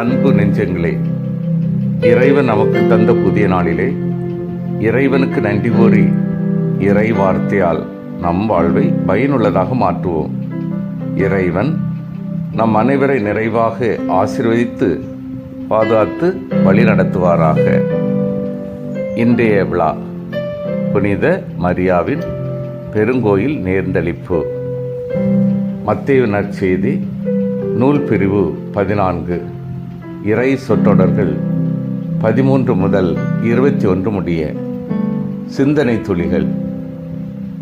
அன்பு நெஞ்சங்களே இறைவன் நமக்கு தந்த புதிய நாளிலே இறைவனுக்கு நன்றி கூறி இறை வார்த்தையால் நம் வாழ்வை பயனுள்ளதாக மாற்றுவோம். இறைவன் நம் அனைவரை நிறைவாக ஆசிர்வதித்து பாதுகாத்து வழி நடத்துவாராக. இன்றைய விழா புனித மரியாவின் பெருங்கோயில் நேர்ந்தளிப்பு. மத்தேயு நற்செய்தி நூல் பிரிவு பதினான்கு. இறை சொற்றொடர்கள் பதிமூன்று முதல் இருபத்தி ஒன்று முடிய சிந்தனை துளிகள்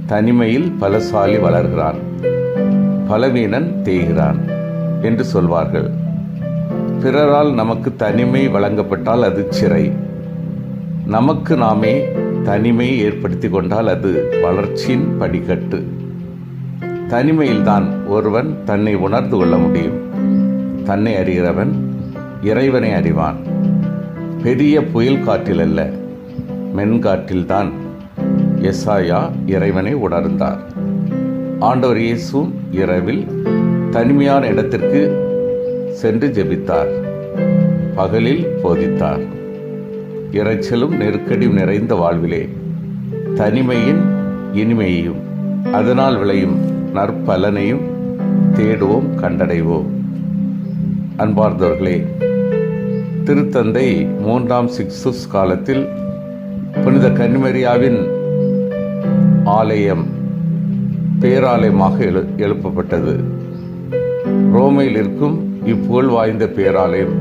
தனிமையில் பலசாலி வளர்கிறான் பலவீனன் தேய்கிறான் என்று சொல்வார்கள். பிறரால் நமக்கு தனிமை வழங்கப்பட்டால் அது சிறை. நமக்கு நாமே தனிமை ஏற்படுத்தி கொண்டால் அது வளர்ச்சியின் படிக்கட்டு. தனிமையில்தான் ஒருவன் தன்னை உணர்ந்து கொள்ள முடியும். தன்னை அறிகிறவன் இறைவனை அறிவான். பெரிய புயல் காற்றில் அல்ல மென்காற்றில்தான் எஸ்ஆயா இறைவனை உணர்ந்தார். ஆண்டவர் இயேசு இரவில் தனிமையான இடத்திற்கு சென்று ஜெபித்தார். பகலில் போதித்தார். இரைச்சலும் நெருக்கடியும் நிறைந்த வாழ்விலே தனிமையின் இனிமையையும் அதனால் விளையும் நற்பலனையும் தேடுவோம் கண்டடைவோம். அன்பார்ந்தவர்களே திருத்தந்தை மூன்றாம் சிக்ஸுஸ் காலத்தில் புனித கன்னிமரியாவின் ஆலயம் பேராலயமாக எழு எழுப்பப்பட்டது. ரோமையில் இருக்கும் இப்புகழ் வாய்ந்த பேராலயம்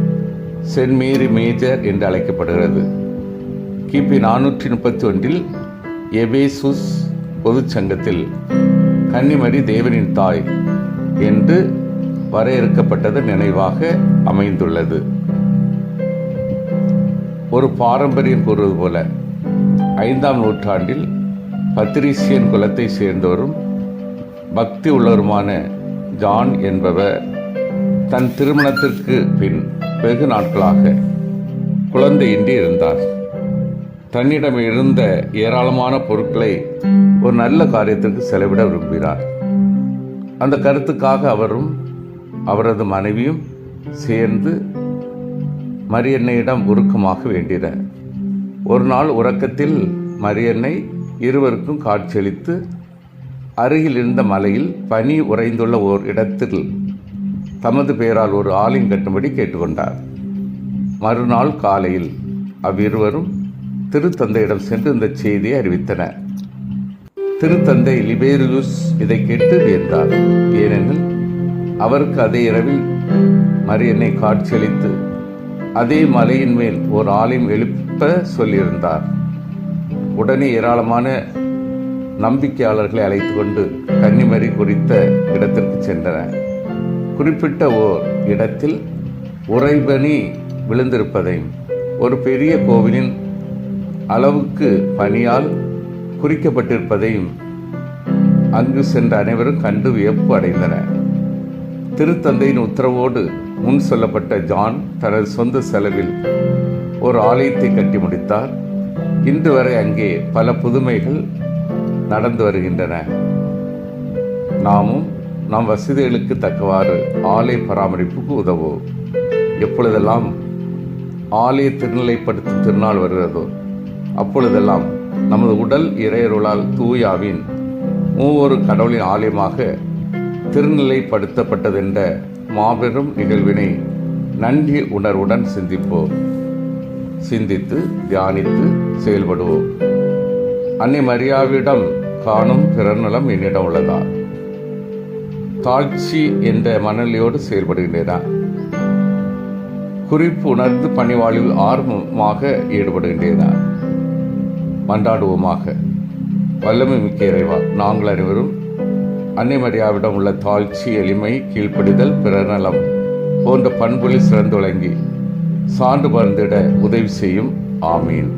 சென்ட் மேரி மேஜர் என்று அழைக்கப்படுகிறது. கிபி நானூற்றி முப்பத்தி ஒன்றில் எபேசுஸ் பொதுச் சங்கத்தில் கன்னிமரி தேவனின் தாய் என்று வரையறுக்கப்பட்டது நினைவாக அமைந்துள்ளது. ஒரு பாரம்பரியம் கூறுவது போல ஐந்தாம் நூற்றாண்டில் பத்திரிசியன் குலத்தை சேர்ந்தவரும் பக்தி உள்ளவருமான ஜான் என்பவர் தன் திருமணத்திற்கு பின் வெகு நாட்களாக குழந்தையின்றி இருந்தார். தன்னிடம் இருந்த ஏராளமான பொருட்களை ஒரு நல்ல காரியத்திற்கு செலவிட விரும்பினார். அந்த கருத்துக்காக அவரும் அவரது மனைவியும் சேர்ந்து மரியன்னையிடம் உருக்கமாக வேண்டின. ஒரு நாள் உறக்கத்தில் மரியன்னை இருவருக்கும் காட்சியளித்து அருகில் இருந்த மலையில் பனி உறைந்துள்ள ஓர் இடத்தில் தமது பெயரால் ஒரு ஆலயம் கட்டும்படி கேட்டுக்கொண்டார். மறுநாள் காலையில் அவ்விருவரும் திருத்தந்தையிடம் சென்று இந்த செய்தியை அறிவித்தனர். திருத்தந்தை லிபேரியுஸ் இதை கேட்டு வியந்தார். ஏனெனில் அவருக்கு அதே இரவில் மரியனை காட்சியளித்து அதே மலையின் மேல் ஒரு ஆலயம் எழுப்ப சொல்லியிருந்தார். உடனே ஏராளமான நம்பிக்கையாளர்களை அழைத்து கொண்டு கன்னிமரி குறித்த இடத்திற்கு சென்றனர். குறிப்பிட்ட ஓர் இடத்தில் உறைபனி விழுந்திருப்பதையும் ஒரு பெரிய கோவிலின் அளவுக்கு பனியால் குறிக்கப்பட்டிருப்பதையும் அங்கு சென்ற அனைவரும் கண்டு வியப்பு அடைந்தனர். திருத்தந்தையின் உத்தரவோடு முன் சொல்லப்பட்ட ஜான் தனது சொந்த செலவில் ஒரு ஆலயத்தை கட்டி முடித்தார். இன்று வரை அங்கே பல புதுமைகள் நடந்து வருகின்றன. நாமும் நம் வசதிகளுக்கு தக்கவாறு ஆலய பராமரிப்புக்கு உதவும் எப்பொழுதெல்லாம் ஆலய திருநிலைப்படுத்தும் திருநாள் வருகிறதோ அப்பொழுதெல்லாம் நமது உடல் இறையருளால் தூயாவின் மூவொரு கடவுளின் ஆலயமாக திருநிலைப்படுத்தப்பட்டதென்ற மாபெரும் நிகழ்வினை நன்றி உணர்வுடன் சிந்திப்போம். சிந்தித்து தியானித்து செயல்படுவோம். அன்னை மரியாவிடம் காணும் பிறநலம் என்னிடம் உள்ளதா? தாழ்ச்சி என்ற மனநிலையோடு செயல்படுகின்றதா குறிப்பு உணர்ந்து பணிவாழ்வில் ஆர்வமாக ஈடுபடுகின்றதா மன்றாடுவோமாக. வல்லமை மிக்க இறைவா நாங்கள் அனைவரும் அன்னை மரியாவிடம் உள்ள தாழ்ச்சி எளிமை கீழ்ப்படிதல் பிறநலம் போன்ற பண்புகளில் சிறந்து விளங்கி சான்று பறந்திட உதவி செய்யும். ஆமீன்.